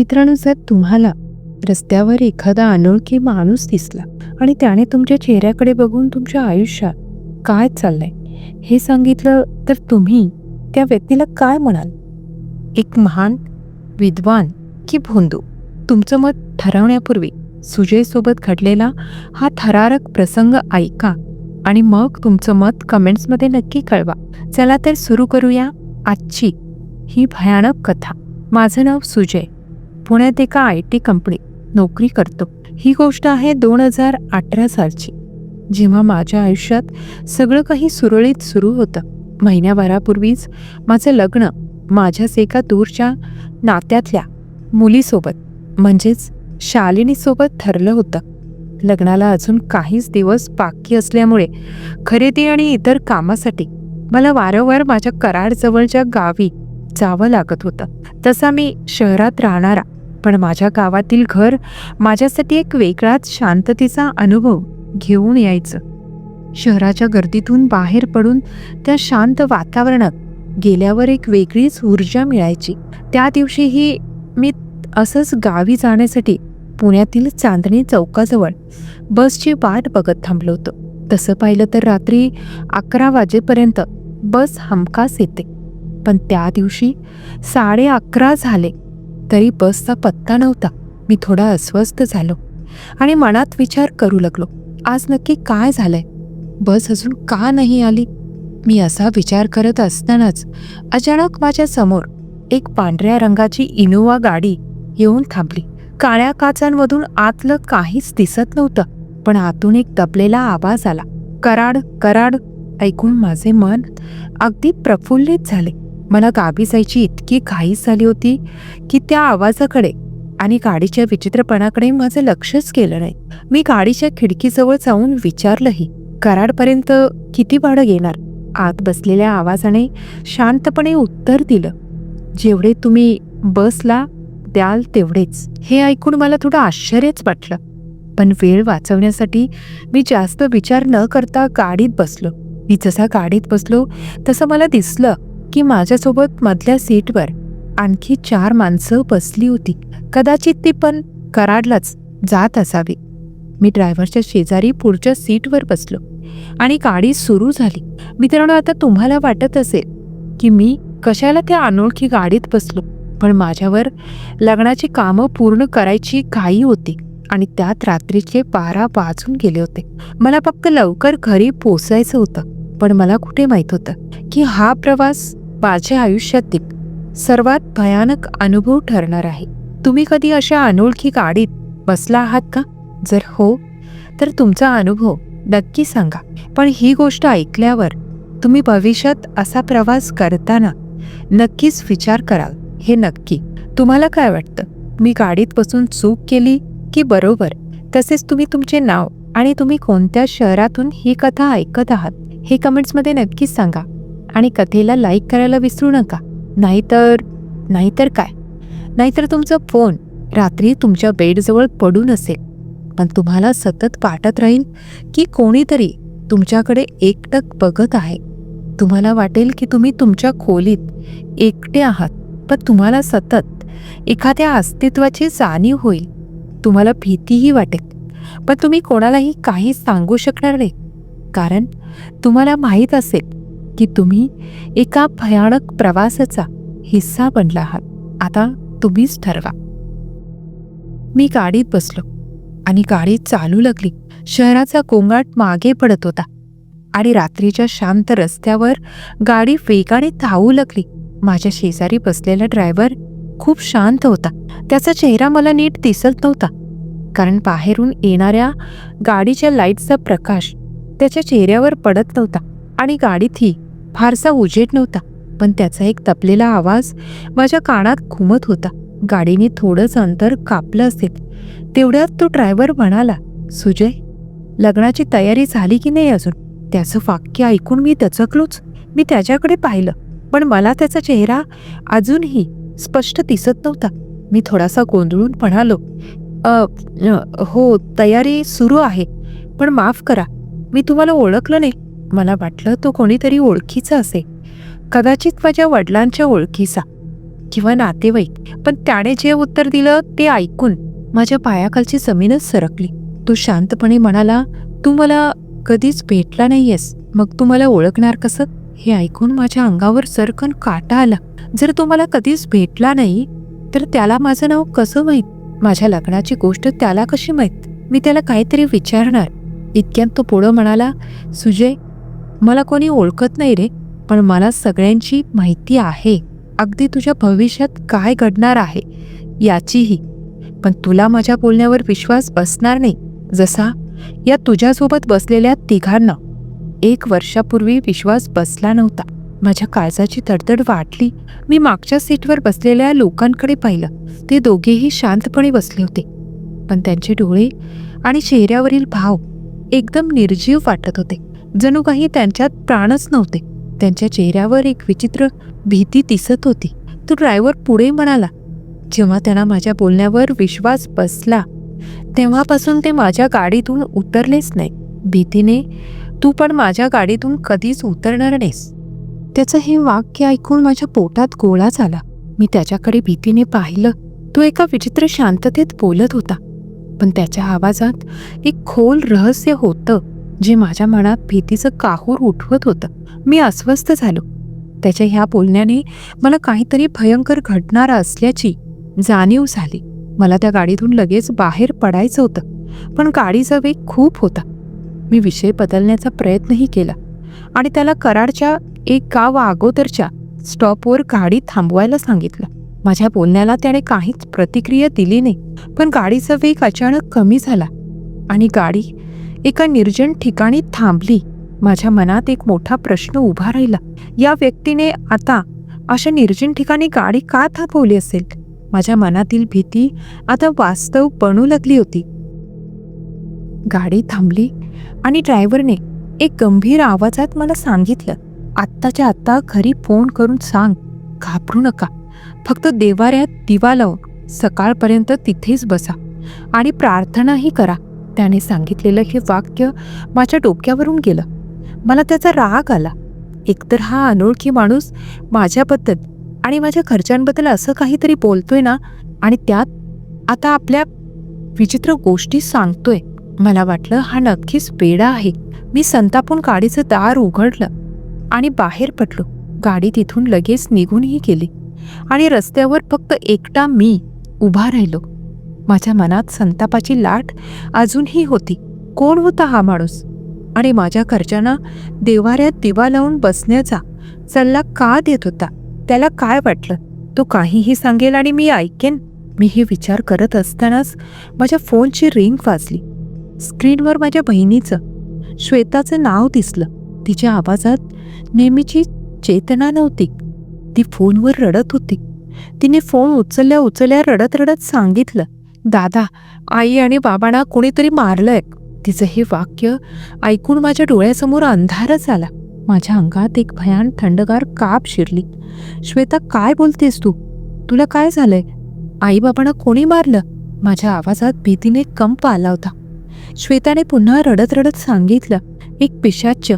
मित्रांनो जर तुम्हाला रस्त्यावर एखादा अनोळखी माणूस दिसला आणि त्याने तुमच्या चेहऱ्याकडे बघून तुमच्या आयुष्यात काय चाललंय हे सांगितलं तर तुम्ही त्या व्यक्तीला काय म्हणाल? एक महान विद्वान की भोंदू? तुमचं मत ठरवण्यापूर्वी सुजयसोबत घडलेला हा थरारक प्रसंग ऐका आणि मग तुमचं मत कमेंट्समध्ये नक्की कळवा. चला तर सुरू करूया आजची ही भयानक कथा. माझं नाव सुजय. पुण्यात एका आय टी कंपनीत नोकरी करतो. ही गोष्ट आहे दोन हजार अठरा सालची. जेव्हा माझ्या आयुष्यात सगळं काही सुरळीत सुरू होतं. महिन्याभरापूर्वीच माझं लग्न माझ्याच एका दूरच्या नात्यातल्या मुलीसोबत म्हणजेच शालिनीसोबत ठरलं होतं. लग्नाला अजून काहीच दिवस बाकी असल्यामुळे खरेदी आणि इतर कामासाठी मला वारंवार माझ्या कराडजवळच्या गावी जावं लागत होतं. तसा मी शहरात राहणारा पण माझ्या गावातील घर माझ्यासाठी एक वेगळाच शांततेचा अनुभव घेऊन यायचं. शहराच्या गर्दीतून बाहेर पडून त्या शांत वातावरणात गेल्यावर एक वेगळीच ऊर्जा मिळायची. त्या दिवशीही मी असंच गावी जाण्यासाठी पुण्यातील चांदणी चौकाजवळ बसची वाट बघत थांबलो होतो. तसं पाहिलं तर रात्री अकरा वाजेपर्यंत बस हमखास येते. पण त्या दिवशी साडे अकरा झाले. तरी बसचा पत्ता नव्हता. मी थोडा अस्वस्थ झालो आणि मनात विचार करू लागलो आज नक्की काय झालंय? बस अजून का नाही आली? मी असा विचार करत असतानाच अचानक माझ्यासमोर एक पांढऱ्या रंगाची इनोवा गाडी येऊन थांबली. काळ्या काचांमधून आतलं काहीच दिसत नव्हतं पण आतून एक दबलेला आवाज आला. कराड कराड ऐकून माझे मन अगदी प्रफुल्लित झाले. मला गावी जायची इतकी घाई झाली होती की त्या आवाजाकडे आणि गाडीच्या विचित्रपणाकडे माझं लक्षच केलं नाही. मी गाडीच्या खिडकीजवळ जाऊन विचारलंही कराडपर्यंत किती भाडं घेणार आत बसलेल्या आवाजाने शांतपणे उत्तर दिलं जेवढे तुम्ही बसला द्याल तेवढेच. हे ऐकून मला थोडं आश्चर्यच वाटलं पण वेळ वाचवण्यासाठी मी जास्त विचार न करता गाडीत बसलो. मी जसा गाडीत बसलो तसं मला दिसलं की माझ्यासोबत मधल्या सीटवर आणखी चार माणसं बसली होती. कदाचित ती पण कराडलाच जात असावी. मी ड्रायव्हरच्या शेजारी पुढच्या सीटवर बसलो आणि गाडी सुरू झाली. मित्रांनो आता तुम्हाला वाटत असेल की मी कशाला त्या अनोळखी गाडीत बसलो पण माझ्यावर लग्नाची कामं पूर्ण करायची घाई होती आणि त्यात रात्रीचे बारा वाजून गेले होते. मला फक्त लवकर घरी पोचायचं होतं पण मला कुठे माहीत होतं की हा प्रवास माझ्या आयुष्यातील सर्वात भयानक अनुभव ठरणार आहे. तुम्ही कधी अशा अनोळखी गाडीत बसला आहात का? जर हो तर तुमचा अनुभव नक्की सांगा. पण ही गोष्ट ऐकल्यावर तुम्ही भविष्यात असा प्रवास करताना नक्कीच विचार कराल. हे नक्की. तुम्हाला काय वाटतं? मी गाडीत बसून चूक केली की बरोबर? तसेच तुम्ही तुमचे नाव आणि तुम्ही कोणत्या शहरातून ही कथा ऐकत आहात? हे कमेंट्समध्ये नक्कीच सांगा. आणि कथेला लाईक करायला विसरू नका. नाहीतर नाहीतर काय? नाहीतर तुमचा फोन रात्री तुमच्या बेडजवळ पडून असेल. पण तुम्हाला सतत वाटत राहील की कोणीतरी तुमच्याकडे एकटक बघत आहे. तुम्हाला वाटेल की तुम्ही तुमच्या खोलीत एकटे आहात पण तुम्हाला सतत एखाद्या अस्तित्वाची जाणीव होईल. तुम्हाला भीतीही वाटेल पण तुम्ही कोणालाही काही सांगू शकणार नाही. कारण तुम्हाला माहीत असेल की तुम्ही एका भयानक प्रवासाचा हिस्सा बनला आहात. आता तुम्हीच ठरवा. मी गाडीत बसलो आणि गाडी चालू लागली. शहराचा गोंगाट मागे पडत होता आणि रात्रीच्या शांत रस्त्यावर गाडी वेगाने धावू लागली. माझ्या शेजारी बसलेला ड्रायव्हर खूप शांत होता. त्याचा चेहरा मला नीट दिसत नव्हता. कारण बाहेरून येणाऱ्या गाडीच्या लाईटचा प्रकाश त्याच्या चेहऱ्यावर पडत नव्हता आणि गाडीतही फारसा उजेड नव्हता पण त्याचा एक तपलेला आवाज माझ्या कानात घुमत होता. गाडीने थोडंच अंतर कापलं असेल तेवढ्यात तो ड्रायव्हर म्हणाला सुजय लग्नाची तयारी झाली की नाही अजून? त्याचं वाक्य ऐकून मी दचकलोच. मी त्याच्याकडे पाहिलं पण मला त्याचा चेहरा अजूनही स्पष्ट दिसत नव्हता. मी थोडासा गोंधळून म्हणालो हो तयारी सुरू आहे पण माफ करा. मी तुम्हाला ओळखलं नाही. मला वाटलं तो कोणीतरी ओळखीचा असे कदाचित माझ्या वडिलांच्या ओळखीचा किंवा नातेवाईक. पण त्याने जे उत्तर दिलं ते ऐकून माझ्या पायाखालची जमीनच सरकली. तो शांतपणे म्हणाला तू मला कधीच भेटला नाहीयेस. मग तू मला ओळखणार कसं? हे ऐकून माझ्या अंगावर सरकन काटा आला. जर तो मला कधीच भेटला नाही तर त्याला माझं नाव कसं माहीत? माझ्या लग्नाची गोष्ट त्याला कशी माहीत? मी त्याला काहीतरी विचारणार. इतक्यात तो पुढं म्हणाला सुजय मला कोणी ओळखत नाही रे पण मला सगळ्यांची माहिती आहे. अगदी तुझ्या भविष्यात काय घडणार आहे याचीही. पण तुला माझ्या बोलण्यावर विश्वास बसणार नाही जसा या तुझ्यासोबत बसलेल्या तिघांना. एक वर्षापूर्वी विश्वास बसला नव्हता. माझ्या काळजाची तडतड वाटली. मी मागच्या सीटवर बसलेल्या लोकांकडे पाहिलं. ते दोघेही शांतपणे बसले होते. पण त्यांचे डोळे आणि चेहऱ्यावरील भाव एकदम निर्जीव वाटत होते. जणू काही त्यांच्यात प्राणच नव्हते. त्यांच्या चेहऱ्यावर एक विचित्र भीती दिसत होती. तो ड्रायव्हर पुढे म्हणाला जेव्हा त्यांना माझ्या बोलण्यावर विश्वास बसला तेव्हापासून ते माझ्या गाडीतून उतरलेच नाही. भीतीने तू पण माझ्या गाडीतून कधीच उतरणार नाहीस. त्याचं हे वाक्य ऐकून माझ्या पोटात गोळा झाला. मी त्याच्याकडे भीतीने पाहिलं. तो एका विचित्र शांततेत बोलत होता. पण त्याच्या आवाजात एक खोल रहस्य होतं. जे माझ्या मनात भीतीचं काहूर उठवत होतं. मी अस्वस्थ झालो. त्याच्या ह्या बोलण्याने मला काहीतरी भयंकर घडणार असल्याची जाणीव झाली. मला त्या गाडीतून लगेच बाहेर पडायचं होतं पण गाडीचा वेग खूप होता. मी विषय बदलण्याचा प्रयत्नही केला आणि त्याला कराडच्या एक गाव अगोदरच्या स्टॉपवर गाडी थांबवायला सांगितलं. माझ्या बोलण्याला त्याने काहीच प्रतिक्रिया दिली नाही पण गाडीचा वेग अचानक कमी झाला आणि गाडी एका निर्जन ठिकाणी थांबली. माझ्या मनात एक मोठा प्रश्न उभा राहिला. या व्यक्तीने आता अशा निर्जन ठिकाणी गाडी का थांबवली असेल? माझ्या मनातील भीती आता वास्तव बनू लागली होती. गाडी थांबली आणि ड्रायव्हरने एक गंभीर आवाजात मला सांगितलं आत्ताच्या आत्ता घरी फोन करून सांग. घाबरू नका. फक्त देवाऱ्यात दिवा लावून सकाळपर्यंत तिथेच बसा आणि प्रार्थनाही करा. त्याने सांगितलेलं हे वाक्य माझ्या डोक्यावरून गेलं. मला त्याचा राग आला. एकतर हा अनोळखी माणूस माझ्याबद्दल आणि माझ्या घरच्यांबद्दल असं काहीतरी बोलतोय ना आणि त्यात आता आपल्या विचित्र गोष्टी सांगतोय. मला वाटलं हा नक्कीच वेडा आहे. मी संतापून गाडीचं दार उघडलं आणि बाहेर पडलो. गाडी तिथून लगेच निघूनही गेली आणि रस्त्यावर फक्त एकटा मी उभा राहिलो. माझ्या मनात संतापाची लाट अजूनही होती. कोण होता हा माणूस? आणि माझ्या घरच्यांना देवाऱ्यात दिवा लावून बसण्याचा सल्ला का देत होता? त्याला काय वाटलं? तो काहीही सांगेल आणि मी ऐकेन. मी हे विचार करत असतानाच माझ्या फोनची रिंग वाजली. स्क्रीनवर माझ्या बहिणीचं श्वेताचं नाव दिसलं. तिच्या आवाजात नेहमीची चेतना नव्हती. ती फोनवर रडत होती. तिने फोन उचलल्या उचलल्या रडत रडत सांगितलं दादा आई आणि बाबांना कोणीतरी मारलंय. तिचं हे वाक्य ऐकून माझ्या डोळ्यासमोर अंधारच आला. माझ्या अंगात एक भयान थंडगार काप शिरली. श्वेता काय बोलतेस तू? तुला काय झालंय? आईबाबांना कोणी मारलं? माझ्या आवाजात भीतीने कंप आला होता. श्वेताने पुन्हा रडत रडत सांगितलं एक पिशाच्य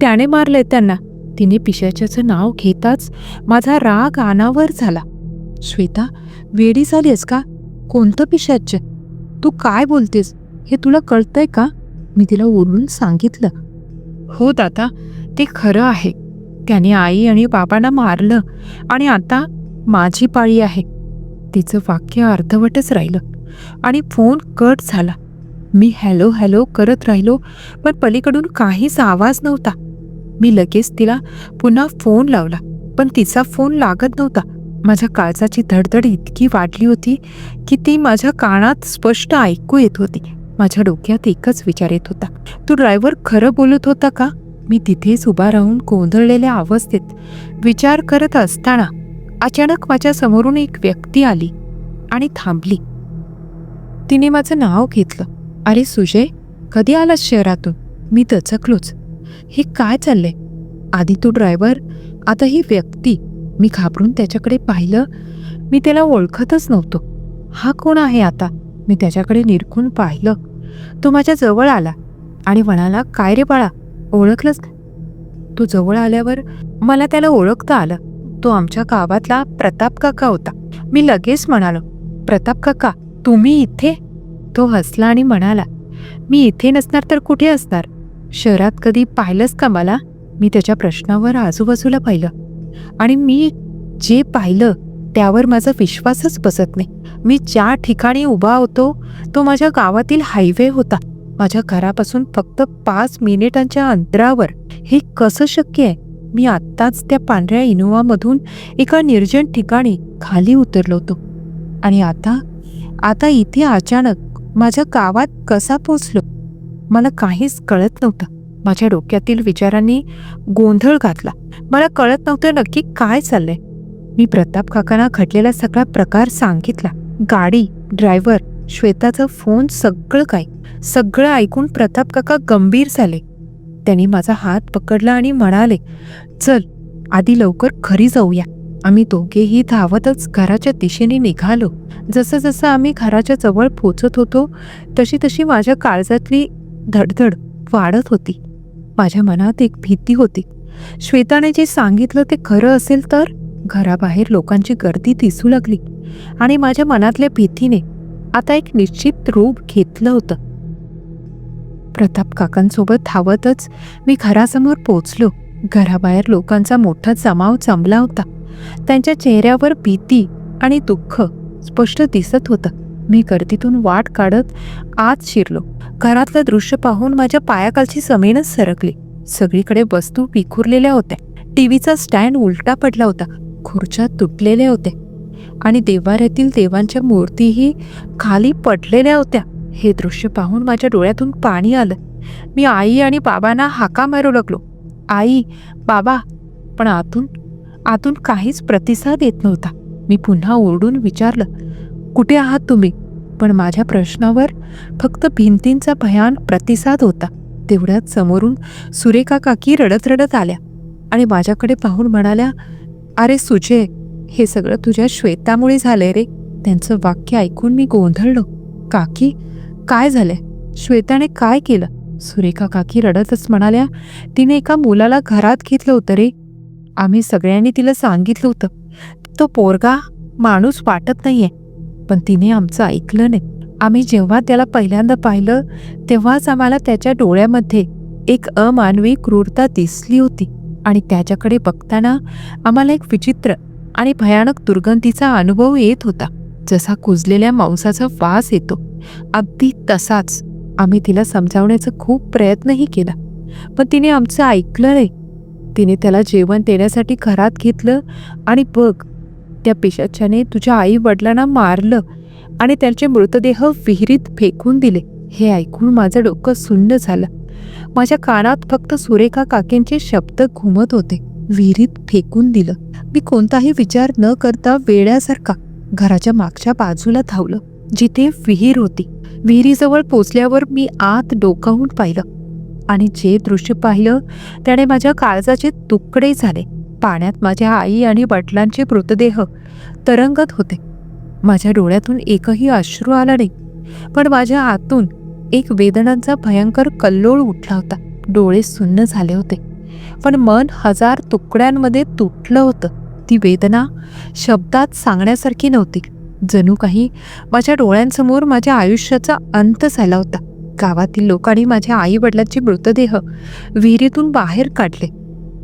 त्याने मारलंय त्यांना. तिने पिशाच्याचं नाव घेताच माझा राग अनावर झाला. श्वेता वेडी झालीस का? कोणतं पिशाच्य? तू काय बोलतेस? हे तुला कळतंय का? मी तिला ओरडून सांगितलं. हो दादा ते खरं आहे. त्याने आई आणि बाबांना मारलं आणि आता माझी पाळी आहे. तिचं वाक्य अर्धवटच राहिलं आणि फोन कट झाला. मी हॅलो हॅलो करत राहिलो पण पलीकडून काहीच आवाज नव्हता. मी लगेच तिला पुन्हा फोन लावला पण तिचा फोन लागत नव्हता. माझ्या काळजाची धडधड इतकी वाढली होती की ती माझ्या कानात स्पष्ट ऐकू येत होती. माझ्या डोक्यात एकच विचार येत होता. तो ड्रायव्हर खरं बोलत होता का? मी तिथेच उभा राहून गोंधळलेल्या अवस्थेत विचार करत असताना अचानक माझ्या समोरून एक व्यक्ती आली आणि थांबली. तिने माझं नाव घेतलं. अरे सुजय कधी आलास शहरातून? मी दचकलोच. हे काय चाललंय? आधी तो ड्रायव्हर आता ही व्यक्ती. मी घाबरून त्याच्याकडे पाहिलं. मी त्याला ओळखतच नव्हतो. हा कोण आहे आता? मी त्याच्याकडे निरखून पाहिलं. तो माझ्या जवळ आला आणि म्हणाला काय रे बाळा ओळखलंच तो जवळ आल्यावर मला त्याला ओळखता आलं. तो आमच्या गावातला प्रताप काका होता. मी लगेच म्हणालो प्रताप काका तुम्ही इथे? तो हसला आणि म्हणाला मी इथे नसणार तर कुठे असणार? शहरात कधी पाहिलंस का मला? मी त्याच्या प्रश्नावर आजूबाजूला पाहिलं. आणि मी जे पाहिलं त्यावर माझा विश्वासच बसत नाही. मी ज्या ठिकाणी उभा होतो तो माझ्या गावातील हायवे होता. माझ्या घरापासून फक्त पाच मिनिटांच्या अंतरावर. हे कसं शक्य आहे? मी आत्ताच त्या पांढऱ्या इनोवामधून एका निर्जन ठिकाणी खाली उतरलो होतो. आणि आता आता इथे अचानक माझ्या गावात कसा पोचलो मला काहीच कळत नव्हतं. माझ्या डोक्यातील विचारांनी गोंधळ घातला. मला कळत नव्हतं नक्की काय चाललंय. मी प्रताप काकांना घडलेला सगळा प्रकार सांगितला. गाडी ड्रायव्हर श्वेताचा फोन सगळं काय सगळं ऐकून प्रताप काका गंभीर झाले. त्यांनी माझा हात पकडला आणि म्हणाले चल आधी लवकर घरी जाऊया. आम्ही दोघेही धावतच घराच्या दिशेने निघालो. जसं जसं आम्ही घराच्या जवळ पोचत होतो तशी तशी माझ्या काळजातली धडधड वाढत होती. माझ्या मनात एक भीती होती. श्वेताने जे सांगितलं ते खरं असेल तर घराबाहेर लोकांची गर्दी दिसू लागली आणि माझ्या मनातल्या भीतीने आता एक निश्चित रूप घेतलं होतं. प्रताप काकांसोबत धावतच मी घरासमोर पोचलो घराबाहेर लोकांचा मोठा जमाव जमला होता. त्यांच्या चेहऱ्यावर भीती आणि दुःख स्पष्ट दिसत होतं. मी गर्दीतून वाट काढत आत शिरलो. घरातलं दृश्य पाहून माझ्या पायाखालची जमीनच सरकली. सगळीकडे वस्तू विखुरलेल्या होत्या. टीव्हीचा स्टँड उलटा पडला होता. खुर्च्या तुटलेल्या होत्या. आणि देवाऱ्यातील देवांच्या मूर्तीही खाली पडलेल्या होत्या. हे दृश्य पाहून माझ्या डोळ्यातून पाणी आलं. मी आई आणि बाबांना हाका मारू लागलो. आई बाबा पण आतून आतून काहीच प्रतिसाद येत नव्हता. मी पुन्हा ओरडून विचारलं कुठे आहात तुम्ही? पण माझ्या प्रश्नावर फक्त भिंतींचा भयान प्रतिसाद होता. तेवढ्यात समोरून सुरेखा काकी रडत रडत आल्या आणि माझ्याकडे पाहून म्हणाल्या अरे सुजय हे सगळं तुझ्या श्वेतामुळे झालंय रे. त्यांचं वाक्य ऐकून मी गोंधळलो. काकी काय झालंय? श्वेताने काय केलं? सुरेखा काकी रडतच म्हणाल्या तिने एका मुलाला घरात घेतलं होतं रे. आम्ही सगळ्यांनी तिला सांगितलं होतं. तो पोरगा माणूस वाटत नाहीये. पण तिने आमचं ऐकलं नाही. आम्ही जेव्हा त्याला पहिल्यांदा पाहिलं तेव्हाच आम्हाला त्याच्या डोळ्यामध्ये एक अमानवी क्रूरता दिसली होती. आणि त्याच्याकडे बघताना आम्हाला एक विचित्र आणि भयानक दुर्गंधीचा अनुभव येत होता. जसा कुजलेल्या मांसाचा वास येतो अगदी तसाच आम्ही तिला समजावण्याचा खूप प्रयत्नही केला. पण तिने आमचं ऐकलं नाही. तिने त्याला जेवण देण्यासाठी घरात घेतलं आणि बघ त्या पिशाच्याने तुझ्या आई वडिलांना मारलं आणि त्यांचे मृतदेह विहिरीत फेकून दिले. हे ऐकून माझं डोकं सुन्न झालं. माझ्या कानात फक्त सुरेखा काकींचे शब्द घुमत होते. विहिरीत फेकून दिलं. मी कोणताही विचार न करता वेड्यासारखा घराच्या मागच्या बाजूला धावलं जिथे विहीर होती. विहिरीजवळ पोचल्यावर मी आत डोकावून पाहिलं आणि जे दृश्य पाहिलं त्याने माझ्या काळजाचे तुकडे झाले. पाण्यात माझ्या आई आणि वडिलांचे मृतदेह तरंगत होते. माझ्या डोळ्यातून एकही अश्रू आला नाही पण माझ्या आतून एक वेदनांचा भयंकर कल्लोळ उठला होता. डोळे सुन्न झाले होते पण मन हजार तुकड्यांमध्ये तुटलं होतं. ती वेदना शब्दात सांगण्यासारखी नव्हती. जणू काही माझ्या डोळ्यांसमोर माझ्या आयुष्याचा अंत झाला होता. गावातील लोकांनी माझ्या आई वडिलांचे मृतदेह विहिरीतून बाहेर काढले.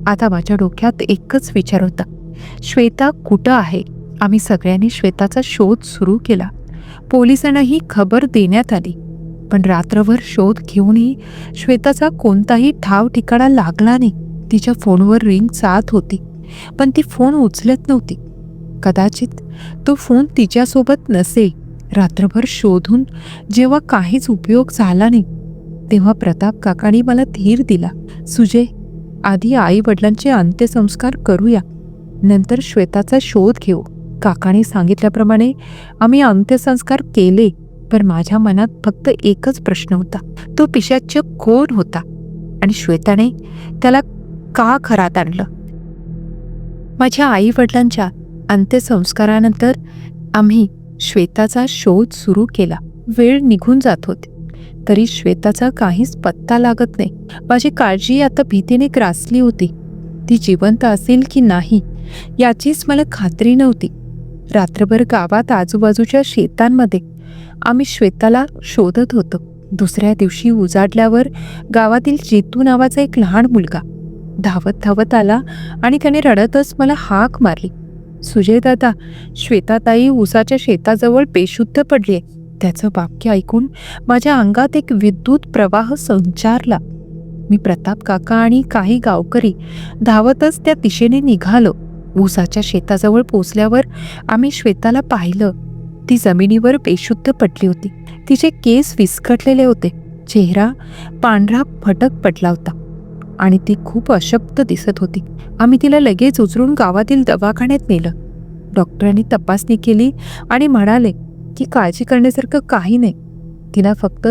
आता माझ्या डोक्यात एकच विचार होता. श्वेता कुठं आहे? आम्ही सगळ्यांनी श्वेताचा शोध सुरू केला. पोलिसांना ही खबर देण्यात आली. पण रात्रभर शोध घेऊनही श्वेताचा कोणताही ठाव ठिकाणा लागला नाही. तिच्या फोनवर रिंग जात होती. पण ती फोन उचलत नव्हती. कदाचित तो फोन तिच्यासोबत नसेल. रात्रभर शोधून जेव्हा काहीच उपयोग झाला नाही तेव्हा प्रताप काकांनी मला धीर दिला. सुजय आधी आई वडिलांचे अंत्यसंस्कार करूया. नंतर श्वेताचा शोध घेऊ. काकाने सांगितल्याप्रमाणे आम्ही अंत्यसंस्कार केले पण माझ्या मनात फक्त एकच प्रश्न होता. तो पिशाच्य कोण होता? आणि श्वेताने त्याला का खरात आणलं? माझ्या आई वडिलांच्या अंत्यसंस्कारानंतर आम्ही श्वेताचा शोध सुरू केला. वेळ निघून जात होती. तरी श्वेताचा काहीच पत्ता लागत नाही. माझी काळजी आता भीतीने ग्रासली होती. ती जिवंत असेल की नाही याचीच मला खात्री नव्हती. रात्रभर गावात आजूबाजूच्या शेतांमध्ये आम्ही श्वेताला शोधत होतो. दुसऱ्या दिवशी उजाडल्यावर गावातील जेतू नावाचा एक लहान मुलगा धावत धावत आला आणि त्याने रडतच मला हाक मारली. सुजय दादा श्वेताताई उसाच्या शेताजवळ बेशुद्ध पडलीये. त्याचं वाक्य ऐकून माझ्या अंगात एक विद्युत प्रवाह संचारला. मी प्रताप काका आणि काही गावकरी धावतच त्या दिशेने निघालो. ऊसाच्या शेताजवळ पोचल्यावर आम्ही श्वेताला पाहिलं. ती जमिनीवर बेशुद्ध पडली होती. तिचे केस विस्कटलेले होते. चेहरा पांढरा फटक पडला होता आणि ती खूप अशक्त दिसत होती. आम्ही तिला लगेच उचलून गावातील दवाखान्यात नेलं. डॉक्टरांनी तपासणी केली आणि म्हणाले की काळजी करण्यासारखं काही नाही. तिला फक्त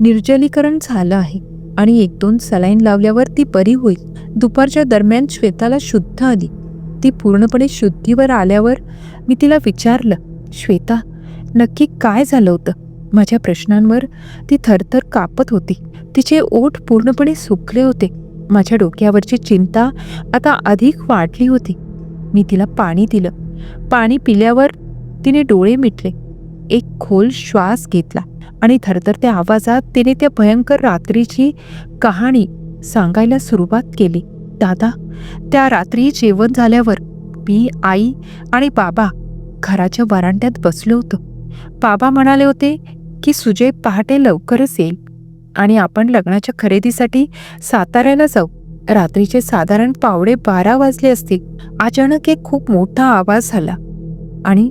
निर्जलीकरण झालं आहे आणि एक दोन सलाईन लावल्यावर ती बरी होईल. दुपारच्या दरम्यान श्वेताला शुद्ध आली. ती पूर्णपणे शुद्धीवर आल्यावर मी तिला विचारलं श्वेता नक्की काय झालं होतं? माझ्या प्रश्नांवर ती थरथर कापत होती. तिचे ओठ पूर्णपणे सुकले होते. माझ्या डोक्यावरची चिंता आता अधिक वाढली होती. मी तिला पाणी दिलं. पाणी पिल्यावर तिने डोळे मिटले. एक खोल श्वास घेतला आणि थरथरत्या आवाजात तिने त्या भयंकर रात्रीची कहाणी सांगायला सुरुवात केली. दादा त्या रात्री जेवण झाल्यावर मी आई आणि बाबा घराच्या वरांड्यात बसलो होतो. बाबा म्हणाले होते की सुजय पहाटे लवकरच येईल आणि आपण लग्नाच्या खरेदीसाठी साताऱ्याला जाऊ. रात्रीचे साधारण पावणे बारा वाजले असतील. अचानक एक खूप मोठा आवाज झाला आणि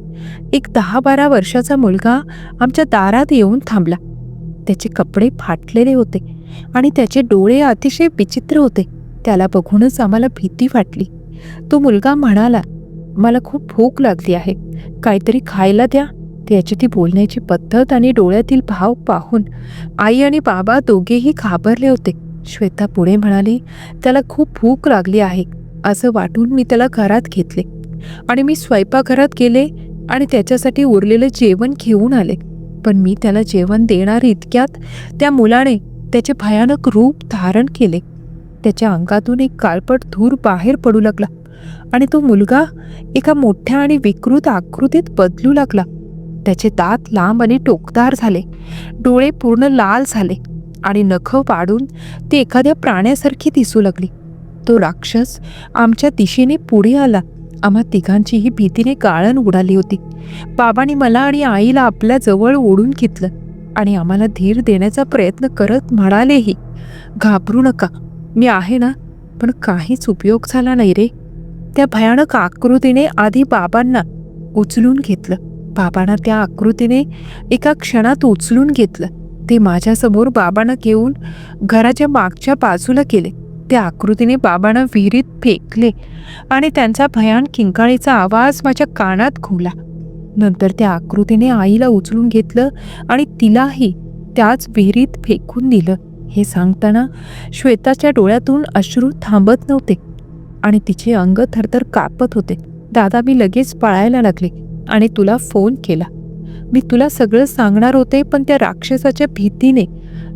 एक दहा बारा वर्षाचा मुलगा आमच्या दारात येऊन थांबला. त्याचे कपडे फाटलेले होते आणि त्याचे डोळे अतिशय विचित्र होते. त्याला बघूनच आम्हाला भीती वाटली. तो मुलगा म्हणाला मला खूप भूक लागली आहे. काहीतरी खायला द्या. त्याची ती बोलण्याची पद्धत आणि डोळ्यातील भाव पाहून आई आणि बाबा दोघेही घाबरले होते. श्वेता पुढे म्हणाली त्याला खूप भूक लागली आहे. असं वाटून मी त्याला घरात घेतले. आणि मी स्वयंपाकघरात गेले आणि त्याच्यासाठी उरलेलं जेवण घेऊन आले. पण मी त्याला जेवण देणार इतक्यात त्या मुलाने त्याचे भयानक रूप धारण केले. त्याच्या अंगातून एक काळपट धूर बाहेर पडू लागला आणि तो मुलगा एका मोठ्या आणि विकृत आकृतीत बदलू लागला. त्याचे दात लांब आणि टोकदार झाले. डोळे पूर्ण लाल झाले आणि नखं वाढून ती एखाद्या प्राण्यासारखी दिसू लागली. तो राक्षस आमच्या दिशेने पुढे आला. आम्हा तिघांचीही भीतीने गाळण उडाली होती. बाबांनी मला आणि आईला आपल्या जवळ ओढून घेतलं आणि आम्हाला धीर देण्याचा प्रयत्न करत म्हणालेही घाबरू नका मी आहे ना पण काहीच उपयोग झाला नाही रे. त्या भयानक आकृतीने आधी बाबांना उचलून घेतलं. बाबांना त्या आकृतीने एका क्षणात उचलून घेतलं. ते माझ्यासमोर बाबांना घेऊन घराच्या मागच्या बाजूला केले त्या आकृतीने बाबानं विहिरीत फेकले आणि त्यांचा भयान किंकाळीचा आवाज माझ्या कानात घुमला. नंतर त्या आकृतीने आईला उचलून घेतलं आणि तिलाही त्याच विहिरीत फेकून दिलं. हे सांगताना श्वेताच्या डोळ्यातून अश्रू थांबत नव्हते आणि तिचे अंग थरथर कापत होते. दादा मी लगेच पळायला लागले आणि तुला फोन केला. मी तुला सगळं सांगणार होते पण त्या राक्षसाच्या भीतीने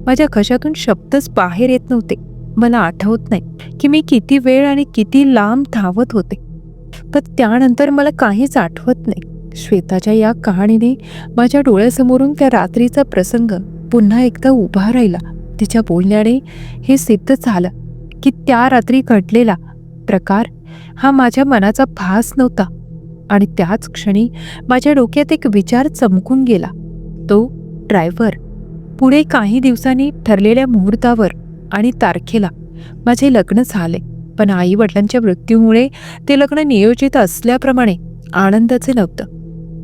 माझ्या घशातून शब्दच बाहेर येत नव्हते. मला आठवत नाही की मी किती वेळ आणि किती लांब धावत होते. पण त्यानंतर मला काहीच आठवत नाही. श्वेताच्या या कहाणीने माझ्या डोळ्यासमोरून त्या रात्रीचा प्रसंग पुन्हा एकदा उभा राहिला. तिच्या बोलण्याने हे सिद्ध झालं की त्या रात्री घडलेला प्रकार हा माझ्या मनाचा भास नव्हता आणि त्याच क्षणी माझ्या डोक्यात एक विचार चमकून गेला. तो ड्रायव्हर. पुढे काही दिवसांनी ठरलेल्या मुहूर्तावर आणि तारखेला. माझे लग्न झाले पण आई वडिलांच्या मृत्यूमुळे ते लग्न नियोजित असल्याप्रमाणे आनंदाचे नव्हतं.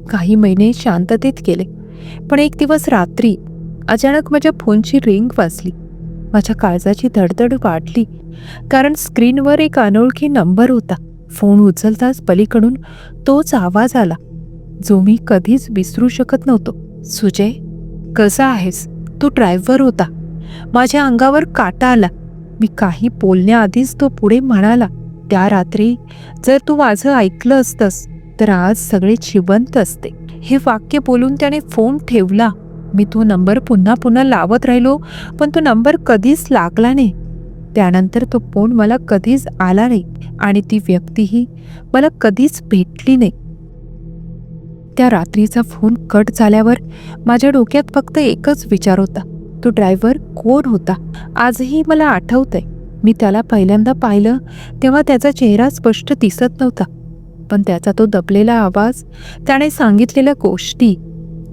काही महिने शांततेत गेले पण एक दिवस रात्री अचानक माझ्या फोनची रिंग वाजली. माझ्या काळजाची धडधड वाढली कारण स्क्रीनवर एक अनोळखी नंबर होता. फोन उचलताच पलीकडून तोच आवाज आला जो मी कधीच विसरू शकत नव्हतो. सुजय कसा आहेस? तू ड्रायव्हर होता. माझ्या अंगावर काटा आला. मी काही बोलण्याआधीच तो पुढे म्हणाला त्या रात्री जर तू माझं ऐकलं असतंस तर आज सगळे जिवंत असते. हे वाक्य बोलून त्याने फोन ठेवला. मी तो नंबर पुन्हा पुन्हा लावत राहिलो पण तो नंबर कधीच लागला नाही. त्यानंतर तो फोन मला कधीच आला नाही आणि ती व्यक्तीही मला कधीच भेटली नाही. त्या रात्रीचा फोन कट झाल्यावर माझ्या डोक्यात फक्त एकच विचार होता. तो ड्रायव्हर कोण होता? आजही मला आठवतंय. मी त्याला पहिल्यांदा पाहिलं तेव्हा त्याचा चेहरा स्पष्ट दिसत नव्हता. पण त्याचा तो दबलेला आवाज त्याने सांगितलेल्या गोष्टी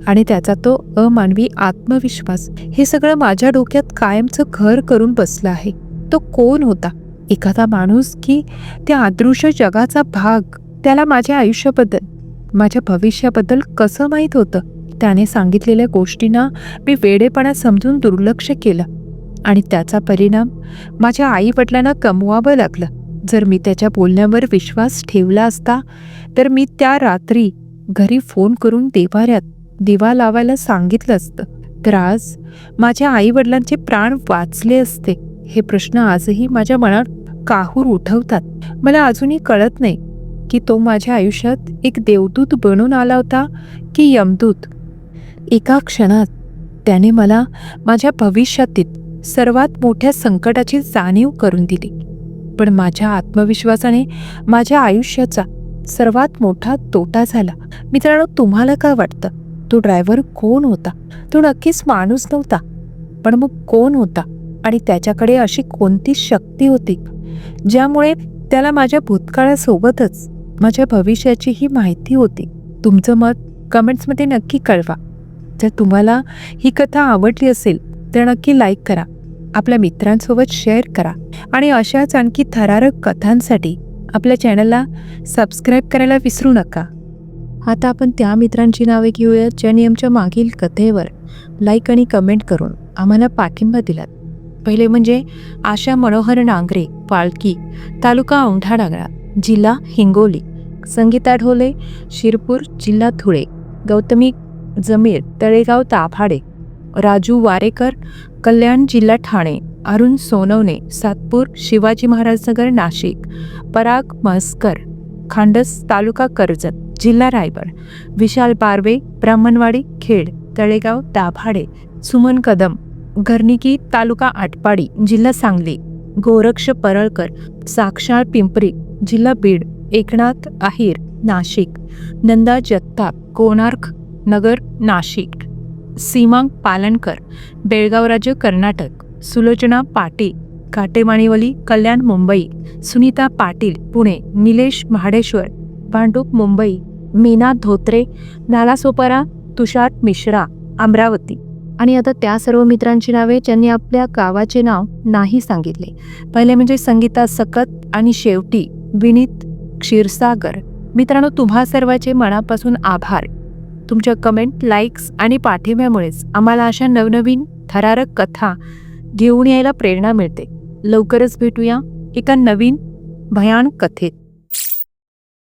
आणि त्याचा तो अमानवी आत्मविश्वास हे सगळं माझ्या डोक्यात कायमचं घर करून बसलं आहे. तो कोण होता? एखादा माणूस की त्या अदृश्य जगाचा भाग? त्याला माझ्या आयुष्याबद्दल माझ्या भविष्याबद्दल कसं माहीत होतं? त्याने सांगितलेल्या गोष्टींना मी वेडेपणा समजून दुर्लक्ष केलं आणि त्याचा परिणाम माझ्या आई वडिलांना कमवावं लागलं. जर मी त्याच्या बोलण्यावर विश्वास ठेवला असता तर मी त्या रात्री घरी फोन करून देवाऱ्यात दिवा लावायला सांगितलं असतं. तर आज माझ्या आई वडिलांचे प्राण वाचले असते. हे प्रश्न आजही माझ्या मनात काहूर उठवतात. मला अजूनही कळत नाही की तो माझ्या आयुष्यात एक देवदूत बनून आला होता की यमदूत. एका क्षणात त्याने मला माझ्या भविष्यातील सर्वात मोठ्या संकटाची जाणीव करून दिली. पण माझ्या आत्मविश्वासाने माझ्या आयुष्याचा सर्वात मोठा तोटा झाला. मित्रांनो तुम्हाला काय वाटतं? तो ड्रायव्हर कोण होता? तो नक्कीच माणूस नव्हता. पण मग कोण होता? आणि त्याच्याकडे अशी कोणती शक्ती होती? ज्यामुळे त्याला माझ्या भूतकाळासोबतच माझ्या भविष्याचीही माहिती होती. तुमचं मत कमेंट्समध्ये नक्की कळवा. जर तुम्हाला ही कथा आवडली असेल तर नक्की लाईक करा. आपल्या मित्रांसोबत शेअर करा. आणि अशाच आणखी थरारक कथांसाठी आपल्या चॅनलला सबस्क्राईब करायला विसरू नका. आता आपण त्या मित्रांची नावे घेऊयात ज्यांनी आमच्या मागील कथेवर लाईक आणि कमेंट करून आम्हाला पाठिंबा दिलात. पहिले म्हणजे आशा मनोहर नांगरे पाळकी तालुका औंढा डांगळा जिल्हा हिंगोली संगीता ढोले शिरपूर जिल्हा धुळे गौतमी जमीर तळेगाव ताभाडे राजू वारेकर कल्याण जिल्हा ठाणे अरुण सोनवणे सातपूर शिवाजी महाराज नगर नाशिक पराग म्हस्कर खांडस तालुका कर्जत जिल्हा रायगड विशाल पारवे ब्राह्मणवाडी खेड तळेगाव दाभाडे सुमन कदम घरनिकी तालुका आटपाडी जिल्हा सांगली गोरक्ष परळकर साक्षाळ पिंपरी जिल्हा बीड एकनाथ आहिर नाशिक नंदा जगताप कोणार्क नगर नाशिक. सीमांग पालनकर बेळगाव राज्य कर्नाटक. सुलोचना पाटील काटेमाणीवली कल्याण मुंबई. सुनीता पाटील पुणे. निलेश महाडेश्वर भांडूप मुंबई. मीना धोत्रे नालासोपारा तुषार मिश्रा अमरावती. आणि आता त्या सर्व मित्रांची नावे ज्यांनी आपल्या गावाचे नाव नाही सांगितले. पहिले म्हणजे संगीता सकत आणि शेवटी विनीत क्षीरसागर. मित्रांनो तुम्हा सर्वांचे मनापासून आभार. तुमच्या कमेंट लाईक्स आणि पाठिंब्यामुळेच आम्हाला अशा नवनवीन थरारक कथा घेऊन यायला प्रेरणा मिळते. लवकरच भेटूया एका नवीन भयान कथेत.